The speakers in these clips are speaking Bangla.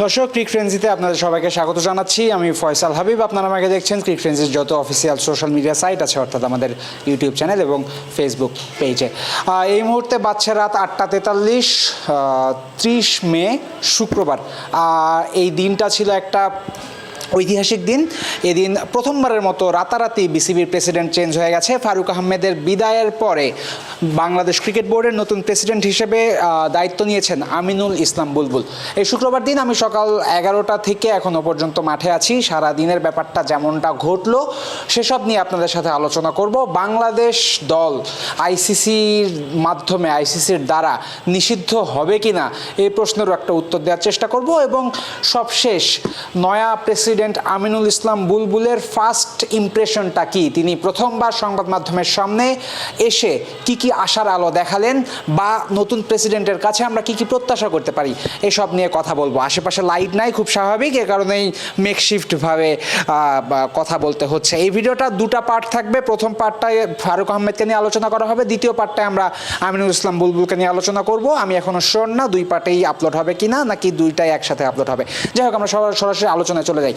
দর্শক, ক্রিক ফ্রেন্সিতে আপনাদের সবাইকে স্বাগত জানাচ্ছি। আমি ফয়সাল হাবিব, আপনারা আমাকে দেখছেন। ক্রিক ফ্রেন্সির যত অফিসিয়াল সোশ্যাল মিডিয়া সাইট আছে, অর্থাৎ আমাদের ইউটিউব চ্যানেল এবং ফেসবুক পেজে এই মুহূর্তে বাচ্চা রাত আটটা তেতাল্লিশ ত্রিশ মে শুক্রবার। এই দিনটা ছিল একটা ঐতিহাসিক দিন। এদিন প্রথমবারের মতো রাতারাতি বিসিবির প্রেসিডেন্ট চেঞ্জ হয়ে গেছে। ফারুক আহমেদের বিদায়ের পরে বাংলাদেশ ক্রিকেট বোর্ডের নতুন প্রেসিডেন্ট হিসেবে দায়িত্ব নিয়েছেন আমিনুল ইসলাম বুলবুল। এই শুক্রবার দিন আমি সকাল এগারোটা থেকে এখনও পর্যন্ত মাঠে আছি। সারা দিনের ব্যাপারটা যেমনটা ঘটলো, সেসব নিয়ে আপনাদের সাথে আলোচনা করব। বাংলাদেশ দল আইসিসির মাধ্যমে আইসিসির দ্বারা নিষিদ্ধ হবে কিনা, এই প্রশ্নেরও একটা উত্তর দেওয়ার চেষ্টা করব এবং সবশেষ নয়া প্রেসিডেন্ট আমিনুল ইসলাম বুলবুলের ফার্স্ট ইমপ্রেশনটা কি? তিনি প্রথমবার সংবাদ মাধ্যমের সামনে এসে কি কি আশার আলো দেখালেন বা নতুন প্রেসিডেন্টের কাছে আমরা কি কি প্রত্যাশা করতে পারি? এসব নিয়ে কথা বলব। আশেপাশে লাইট নাই, খুব স্বাভাবিক। এ কারণেই মেকশিফটভাবে কথা বলতে হচ্ছে। এই ভিডিওটা দুটা পার্ট থাকবে। প্রথম পার্টটায় ফারুক আহমেদকে নিয়ে আলোচনা করা হবে। দ্বিতীয় পার্টটায় আমরা আমিনুল ইসলাম বুলবুলকে নিয়ে আলোচনা করব। আমি এখনও শোন না দুই পার্টেই আপলোড হবে কি না নাকি দুইটাই একসাথে আপলোড হবে। যাই হোক, আমরা সরাসরি আলোচনায় চলে যাই।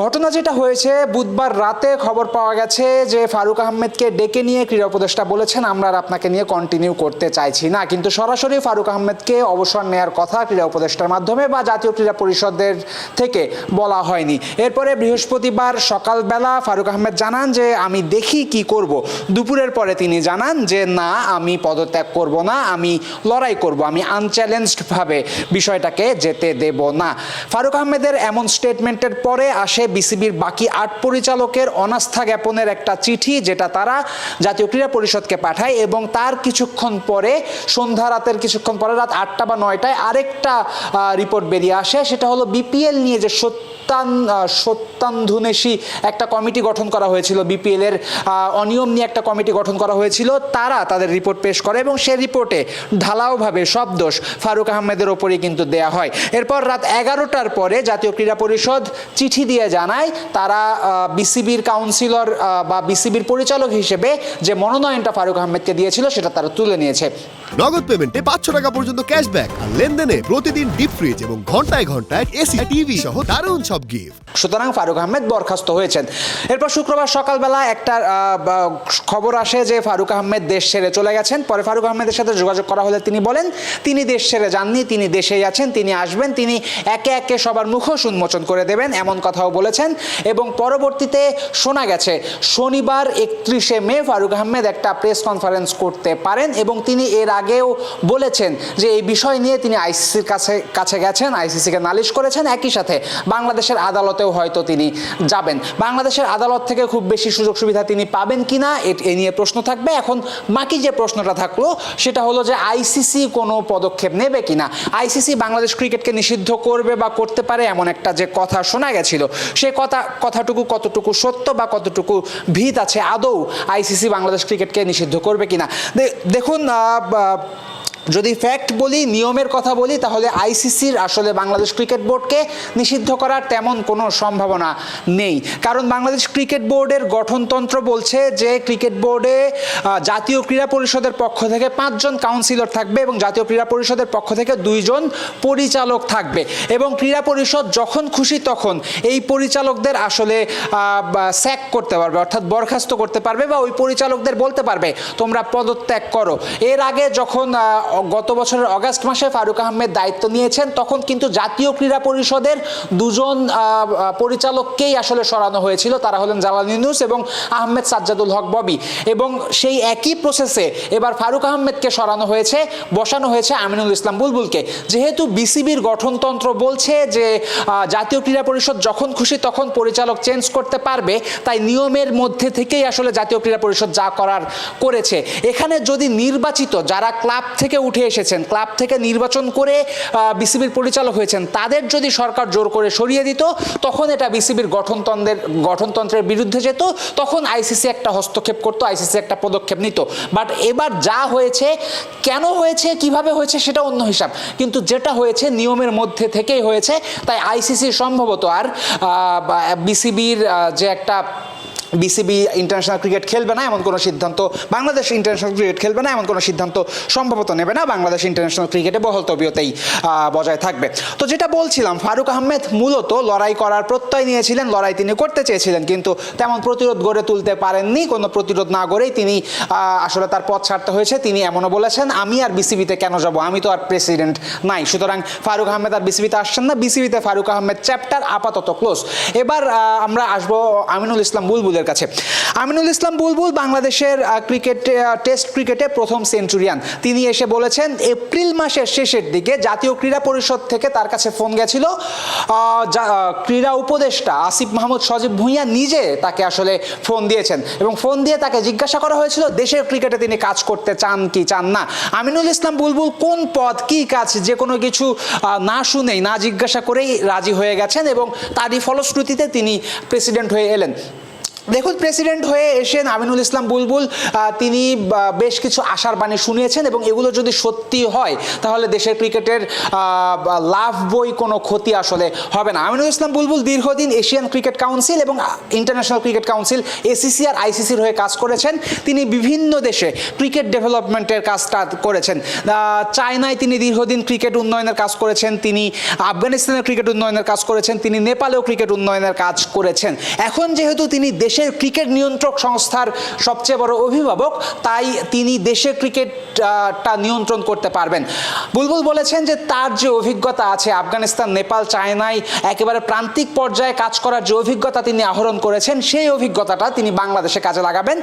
ঘটনা যেটা হয়েছে, বুধবার রাতে খবর পাওয়া গেছে যে ফারুক আহমেদকে ডেকে নিয়ে ক্রীড়া উপদেষ্টা বলেছেন, আমরা আর আপনাকে নিয়ে কন্টিনিউ করতে চাইছি না। কিন্তু সরাসরি ফারুক আহমেদকে অবসর নেয়ার কথা ক্রীড়া উপদেষ্টার মাধ্যমে বা জাতীয় ক্রীড়া পরিষদের থেকে বলা হয়নি। এরপরে বৃহস্পতিবার সকালবেলা ফারুক আহমেদ জানান যে, আমি দেখি কি করব। দুপুরের পরে তিনি জানান যে, না, আমি পদত্যাগ করব না, আমি লড়াই করব, আমি আনচ্যালেঞ্জডভাবে বিষয়টাকে যেতে দেব না। ফারুক আহমেদের এমন স্টেটমেন্টের পরে আসে বিসিবির বাকি আট পরিচালকের অনাস্থা জ্ঞাপনের একটা চিঠি, যেটা তারা জাতীয় ক্রীড়া পরিষদকে পাঠায় এবং তার কিছুক্ষণ পরে, সন্ধ্যা রাতের কিছুক্ষণ পরে রাত আটটা বা নয়টায় আরেকটা রিপোর্ট বেরিয়ে আসে। সেটা হলো বিপিএল নিয়ে যে সত্যান সত্যান্ধুনেশী একটা কমিটি গঠন করা হয়েছিল বিপিএল এর অনিয়ম নিয়ে একটা কমিটি গঠন করা হয়েছিল, তারা তাদের রিপোর্ট পেশ করে এবং সেই রিপোর্টে ঢালাওভাবে সব দোষ ফারুক আহমেদের ওপরেই কিন্তু দেয়া হয়। এরপর রাত এগারোটার পরে জাতীয় ক্রীড়া পরিষদ চিঠি দিয়ে জানায় তারা বিসিবির কাউন্সিলর বা বিসিবির পরিচালক হিসেবে যে মনোনয়নটা ফারুক আহমেদকে দিয়েছিল সেটা তারা তুলে নিয়েছে। নগদ পেমেন্টে পাঁচশো টাকা পর্যন্ত ক্যাশব্যাক আর লেনদেনে প্রতিদিন ডিপ ফ্রিজ এবং ঘন্টায় ঘন্টায় এসি টিভি সহ দারুণ সব গিফট সুতরাং ফারুক আহমেদ বরখাস্ত হয়েছেন। এরপর শুক্রবার সকালবেলা একটা খবর আসে যে ফারুক আহমেদ দেশ ছেড়ে চলে গেছেন। পরে ফারুক আহমেদের সাথে যোগাযোগ করা হলে তিনি বলেন তিনি দেশ ছেড়ে যাননি তিনি দেশেই আছেন তিনি আসবেন তিনি একে একে সবার মুখোশ উন্মোচন করে দেবেন এমন কথাও বলেছেন। এবং পরবর্তীতে শোনা গেছে শনিবার একত্রিশে মে ফারুক আহমেদ একটা প্রেস কনফারেন্স করতে পারেন এবং তিনি এর আগেও বলেছেন যে এই বিষয় নিয়ে তিনি আইসিসির কাছে কাছে গেছেন, আইসিসিকে নালিশ করেছেন। একই সাথে বাংলাদেশের আদালতেও হয়তো তিনি যাবেন। বাংলাদেশের আদালত থেকে খুব বেশি সুযোগ সুবিধা তিনি পাবেন কিনা এ- এ নিয়ে প্রশ্ন থাকবে। এখন বাকি যে প্রশ্নটা থাকল, সেটা হলো যে আইসিসি কোনো পদক্ষেপ নেবে কিনা আইসিসি বাংলাদেশ ক্রিকেটকে নিষিদ্ধ করবে বা করতে পারে এমন একটা যে কথা শোনা গেছিল, সে কথা, কথাটুকু কতটুকু সত্য বা কতটুকু ভিত আছে, আদৌ আইসিসি বাংলাদেশ ক্রিকেটকে নিষিদ্ধ করবে কিনা দেখুন আহ, বা- যদি ফ্যাক্ট বলি, নিয়মের কথা বলি, তাহলে আইসিসির আসলে বাংলাদেশ ক্রিকেট বোর্ডকে নিষিদ্ধ করার তেমন কোনো সম্ভাবনা নেই। কারণ বাংলাদেশ ক্রিকেট বোর্ডের গঠনতন্ত্র বলছে যে ক্রিকেট বোর্ডে জাতীয় ক্রীড়া পরিষদের পক্ষ থেকে পাঁচজন কাউন্সিলর থাকবে এবং জাতীয় ক্রীড়া পরিষদের পক্ষ থেকে দুইজন পরিচালক থাকবে। এবং ক্রীড়া পরিষদ যখন খুশি তখন এই পরিচালকদের আসলে স্যাক করতে পারবে, অর্থাৎ বরখাস্ত করতে পারবে বা ওই পরিচালকদের বলতে পারবে, তোমরা পদত্যাগ করো। এর আগে যখন গত বছরের অগাস্ট মাসে ফারুক আহমেদ দায়িত্ব নিয়েছেন, তখন কিন্তু জাতীয় ক্রীড়া পরিষদের দুজন পরিচালককেই আসলে সরানো হয়েছিল। তারা হলেন জালাল ইউনুস এবং আহমেদ সাজ্জাদুল হক ববি। এবং সেই একই প্রসেসে এবার ফারুক আহমেদকে সরানো হয়েছে, বসানো হয়েছে আমিনুল ইসলাম বুলবুলকে। যেহেতু বিসিবির গঠনতন্ত্র বলছে যে জাতীয় ক্রীড়া পরিষদ যখন খুশি তখন পরিচালক চেঞ্জ করতে পারবে, তাই নিয়মের মধ্যে থেকেই আসলে জাতীয় ক্রীড়া পরিষদ যা করার করেছে। এখানে যদি নির্বাচিত যারা ক্লাব থেকে উঠে এসেছেন। ক্লাব থেকে নির্বাচন করে বিসিবির পরিচালক হয়েছেন। তাদের যদি সরকার জোর করে সরিয়ে দিত, তখন এটা বিসিবির গঠনতন্ত্রের গঠনতন্ত্রের বিরুদ্ধে যেত, তখন আইসিসি একটা হস্তক্ষেপ করতো, আইসিসি একটা পদক্ষেপ নিত। বাট এবার যা হয়েছে, কেন হয়েছে, কীভাবে হয়েছে, সেটা অন্য হিসাব। কিন্তু যেটা হয়েছে, নিয়মের মধ্যে থেকেই হয়েছে। তাই আইসিসি সম্ভবত আর বিসিবির যে একটা বিসিবি ইন্টারন্যাশনাল ক্রিকেট খেলবে না, এমন কোনো সিদ্ধান্ত, বাংলাদেশ ইন্টারন্যাশনাল ক্রিকেট খেলবে না, এমন কোনো সিদ্ধান্ত সম্ভবত নেবে না, বাংলাদেশ ইন্টারন্যাশনাল ক্রিকেটে বহল তবিয়তেই বজায় থাকবে। তো যেটা বলছিলাম, ফারুক আহমেদ মূলত লড়াই করার প্রত্যয় নিয়েছিলেন, লড়াই তিনি করতে চেয়েছিলেন, কিন্তু তেমন প্রতিরোধ গড়ে তুলতে পারেননি, কোনো প্রতিরোধ না গড়েই তিনি আসলে তার পথ ছাড়তে হয়েছে, তিনি এমনও বলেছেন, আমি আর বিসিবিতে কেন যাব? আমি তো আর প্রেসিডেন্ট নাই। সুতরাং ফারুক আহমেদ আর বিসিবিতে আসছেন না, বিসিবিতে ফারুক আহমেদ চ্যাপ্টার আপাতত ক্লোজ এবার আমরা আসব আমিনুল ইসলাম বুলবুলের কাছে। আমিনুল ইসলাম বুলবুল বাংলাদেশের ক্রিকেট টেস্ট ক্রিকেটে প্রথম সেঞ্চুরিয়ান। তিনি এসে বলেছেন, এপ্রিল মাসের শেষের দিকে জাতীয় ক্রীড়া পরিষদ থেকে তার কাছে ফোন গেছিল। ক্রীড়া উপদেষ্টা আসিফ মাহমুদ সজীব ভুঁইয়া নিজে তাকে আসলে ফোন দিয়েছেন এবং ফোন দিয়ে তাকে জিজ্ঞাসা করা হয়েছিল, দেশের ক্রিকেটে তিনি কাজ করতে চান কি চান না? আমিনুল ইসলাম বুলবুল কোন পদ, কি কাজ, যে কোনো কিছু না শুনেই, না জিজ্ঞাসা করেই রাজি হয়ে গেছেন এবং তারই ফলশ্রুতিতে তিনি প্রেসিডেন্ট হয়ে এলেন। দেখুন প্রেসিডেন্ট হয়ে এসেন আমিনুল ইসলাম বুলবুল। তিনি বেশ কিছু আশার বাণী শুনিয়েছেন এবং এগুলো যদি সত্যি হয়, তাহলে দেশের ক্রিকেটের লাভ বই কোনো ক্ষতি আসলে হবে না। আমিনুল ইসলাম বুলবুল দীর্ঘদিন এশিয়ান ক্রিকেট কাউন্সিল এবং ইন্টারন্যাশনাল ক্রিকেট কাউন্সিল এসিসি আর আইসিসির হয়ে কাজ করেছেন। তিনি বিভিন্ন দেশে ক্রিকেট ডেভেলপমেন্টের কাজটা করেছেন। চায়নায় তিনি দীর্ঘদিন ক্রিকেট উন্নয়নের কাজ করেছেন। তিনি আফগানিস্তানের ক্রিকেট উন্নয়নের কাজ করেছেন। তিনি নেপালেও ক্রিকেট উন্নয়নের কাজ করেছেন। এখন যেহেতু তিনি দেশের ক্রিকেট নিয়ন্ত্রক সংস্থার সবচেয়ে বড় অভিভাবক, তাই তিনি দেশের ক্রিকেটটা নিয়ন্ত্রণ করতে পারবেন। বুলবুল বলেছেন যে তার যে অভিজ্ঞতা আছে আফগানিস্তান, নেপাল, চায়নায় একেবারে প্রান্তিক পর্যায়ে কাজ করার যে অভিজ্ঞতা তিনি আহরণ করেছেন, সেই অভিজ্ঞতাটা তিনি বাংলাদেশে কাজে লাগাবেন।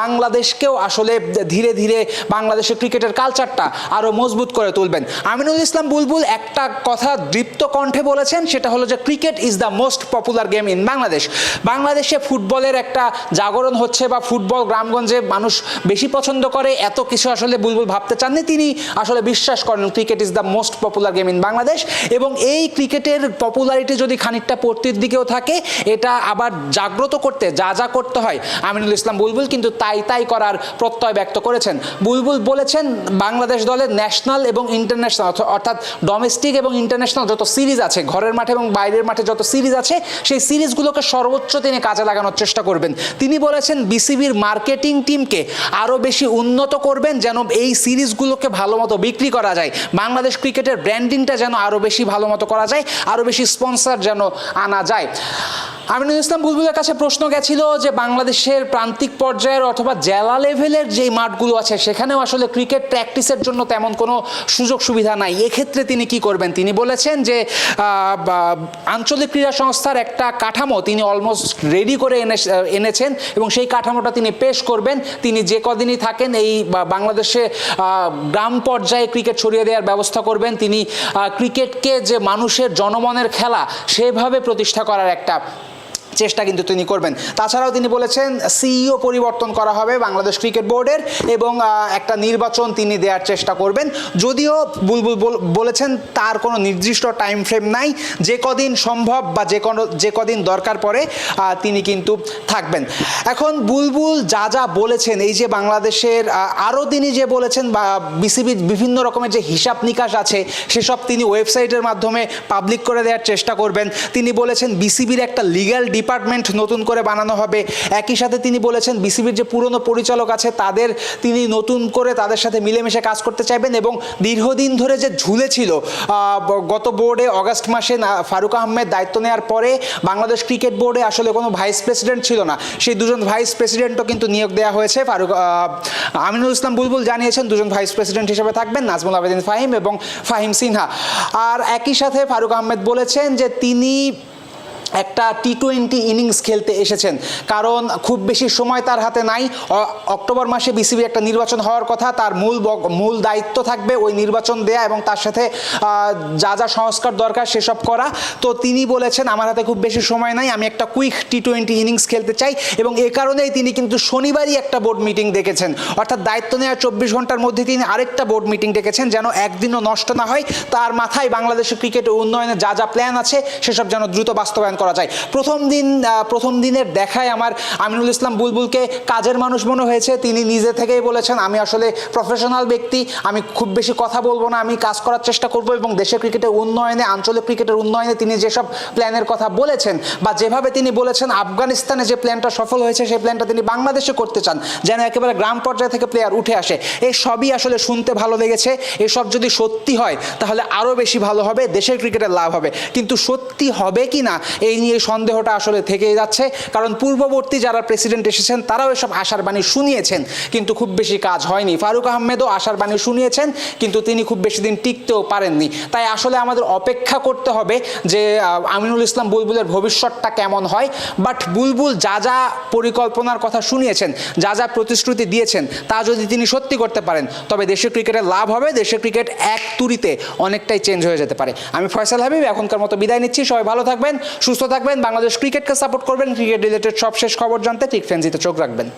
বাংলাদেশকেও আসলে ধীরে ধীরে বাংলাদেশের ক্রিকেটের কালচারটা আরও মজবুত করে তুলবেন। আমিনুল ইসলাম বুলবুল একটা কথা দৃপ্ত কণ্ঠে বলেছেন, সেটা হলো যে cricket is the most popular game in Bangladesh বাংলাদেশে ফুটবলের একটা জাগরণ হচ্ছে বা ফুটবল গ্রামগঞ্জে মানুষ বেশি পছন্দ করে, এত কিছু আসলে বুলবুল ভাবতে চাননি, তিনি আসলে বিশ্বাস করেন cricket is the most popular game in Bangladesh এবং এই ক্রিকেটের পপুলারিটি যদি খানিকটা পড়তির দিকেও থাকে, এটা আবার জাগ্রত করতে, যা যা করতে হয়, আমিনুল ইসলাম বুলবুল কিন্তু তাই তাই করার প্রত্যয় ব্যক্ত করেছেন। বুলবুল বলেছেন, বাংলাদেশ দলের ন্যাশনাল এবং ইন্টারন্যাশনাল অর্থাৎ ডোমেস্টিক এবং ইন্টারন্যাশনাল যত সিরিজ আছে, ঘরের মাঠে এবং বাইরের মাঠে যত সিরিজ আছে, সেই সিরিজগুলোকে সর্বোচ্চ তিনি কাজে লাগানোর চেষ্টা করবেন। তিনি বলেছেন, বিসিবির মার্কেটিং টিমকে আরও বেশি উন্নত করবেন যেন এই সিরিজগুলোকে ভালো মতো বিক্রি করা যায়। বাংলাদেশ ক্রিকেটের ব্র্যান্ডিংটা যেন আরও বেশি ভালো মতো করা যায়, আরও বেশি স্পন্সার যেন আনা যায়। আমিনুল ইসলাম বুলবুলের কাছে প্রশ্ন গেছিল যে বাংলাদেশের প্রান্তিক পর্যায়ের অথবা জেলা লেভেলের যেই মাঠগুলো আছে, সেখানেও আসলে ক্রিকেট প্র্যাকটিসের জন্য তেমন কোনো সুযোগ সুবিধা নাই। এক্ষেত্রে তিনি কি করবেন? তিনি বলেছেন যে আঞ্চলিক ক্রীড়া সংস্থার একটা কাঠামো তিনি অলমোস্ট রেডি করে এনে, এনেছেন এবং সেই কাঠামোটা তিনি পেশ করবেন। তিনি যে কদিনই থাকেন এই বাংলাদেশে গ্রাম পর্যায়ে ক্রিকেট ছড়িয়ে দেওয়ার ব্যবস্থা করবেন। তিনি ক্রিকেটকে যে মানুষের জনমনের খেলা, সেভাবে প্রতিষ্ঠা করার একটা চেষ্টা কিন্তু তিনি করবেন। তাছাড়াও তিনি বলেছেন, সিইও পরিবর্তন করা হবে বাংলাদেশ ক্রিকেট বোর্ডের এবং একটা নির্বাচন তিনি দেওয়ার চেষ্টা করবেন। যদিও বুলবুল বলেছেন তার কোনো নির্দিষ্ট টাইম ফ্রেম নাই, যে কদিন সম্ভব বা যে কোনো, যে কদিন দরকার পড়ে তিনি কিন্তু থাকবেন। এখন বুলবুল যা যা বলেছেন, এই যে বাংলাদেশের আরও তিনি যে বলেছেন বা বিসিবির বিভিন্ন রকমের যে হিসাব নিকাশ আছে, সেসব তিনি ওয়েবসাইটের মাধ্যমে পাবলিক করে দেওয়ার চেষ্টা করবেন। তিনি বলেছেন, বিসিবির একটা লিগাল লিগ্যাল ডিপার্টমেন্ট নতুন করে বানানো হবে। একই সাথে তিনি বলেছেন, বিসিবির যে পুরনো পরিচালক আছে, তাদের তিনি নতুন করে তাদের সাথে মিলেমিশে কাজ করতে চাইবেন এবং দীর্ঘদিন ধরে যে ঝুলে ছিল গত বোর্ডে অগাস্ট মাসে ফারুক আহমেদ দায়িত্ব নেওয়ার পরে বাংলাদেশ ক্রিকেট বোর্ডে আসলে কোনো ভাইস প্রেসিডেন্ট ছিল না। সেই দুজন ভাইস প্রেসিডেন্টও কিন্তু নিয়োগ দেওয়া হয়েছে। ফারুক আমিনুল ইসলাম বুলবুল জানিয়েছেন, দুজন ভাইস প্রেসিডেন্ট হিসেবে থাকবেন নাজমুল আবেদিন ফাহিম এবং ফাহিম সিনহা। আর একই সাথে ফারুক আহমেদ বলেছেন যে তিনি একটা টি টোয়েন্টি ইনিংস খেলতে এসেছেন। কারণ খুব বেশি সময় তার হাতে নাই। অক্টোবর মাসে বিসিবি একটা নির্বাচন হওয়ার কথা, তার মূল মূল দায়িত্ব থাকবে ওই নির্বাচন দেয়া এবং তার সাথে যা যা সংস্কার দরকার সেসব করা। তো তিনি বলেছেন, আমার হাতে খুব বেশি সময় নাই, আমি একটা কুইক টি টোয়েন্টি ইনিংস খেলতে চাই। এবং এ কারণেই তিনি কিন্তু শনিবারই একটা বোর্ড মিটিং ডেকেছেন অর্থাৎ দায়িত্ব নেওয়ার চব্বিশ ঘণ্টার মধ্যে তিনি আরেকটা বোর্ড মিটিং ডেকেছেন যেন একদিনও নষ্ট না হয়। তার মাথায় বাংলাদেশের ক্রিকেট উন্নয়নের যা যা প্ল্যান আছে, সেসব যেন দ্রুত বাস্তবায়ন করা যায়। প্রথম দিন প্রথম দিনের দেখায় আমার আমিনুল ইসলাম বুলবুলকে কাজের মানুষ মনে হয়েছে। তিনি নিজে থেকেই বলেছেন, আমি আসলে প্রফেশনাল ব্যক্তি, আমি খুব বেশি কথা বলব না, আমি কাজ করার চেষ্টা করব এবং দেশের ক্রিকেটের উন্নয়নে, আঞ্চলিক ক্রিকেটের উন্নয়নে তিনি যেসব প্ল্যানের কথা বলেছেন বা যেভাবে তিনি বলেছেন, আফগানিস্তানে যে প্ল্যানটা সফল হয়েছে, সেই প্ল্যানটা তিনি বাংলাদেশে করতে চান, যেন একেবারে গ্রাম পর্যায় থেকে প্লেয়ার উঠে আসে। এই সবই আসলে শুনতে ভালো লেগেছে। এসব যদি সত্যি হয়, তাহলে আরও বেশি ভালো হবে, দেশের ক্রিকেটের লাভ হবে। কিন্তু সত্যি হবে কি না এই নিয়ে সন্দেহটা আসলে থেকেই যাচ্ছে। কারণ পূর্ববর্তী যারা প্রেসিডেন্ট এসেছেন, তারাও এসব আশার বাণী শুনিয়েছেন, কিন্তু খুব বেশি কাজ হয়নি। ফারুক আহমেদও আশার বাণী শুনিয়েছেন, কিন্তু তিনি খুব বেশি দিন টিকতেও পারেননি। তাই আসলে আমাদের অপেক্ষা করতে হবে যে আমিনুল ইসলাম বুলবুলের ভবিষ্যৎটা কেমন হয়। বাট বুলবুল যা যা পরিকল্পনার কথা শুনিয়েছেন, যা যা প্রতিশ্রুতি দিয়েছেন, তা যদি তিনি সত্যি করতে পারেন, তবে দেশের ক্রিকেটের লাভ হবে। দেশের ক্রিকেট এক তুরিতে অনেকটাই চেঞ্জ হয়ে যেতে পারে। আমি ফয়সাল হাবিব, এখনকার মতো বিদায় নিচ্ছি। সবাই ভালো থাকবেন, সুস্থ থাকবেন, বাংলাদেশ ক্রিকেটকে সাপোর্ট করবেন ক্রিকেট রিলেটেড সব শেষ খবর জানতে ঠিক ফ্রেন্সিতে চোখ রাখবেন।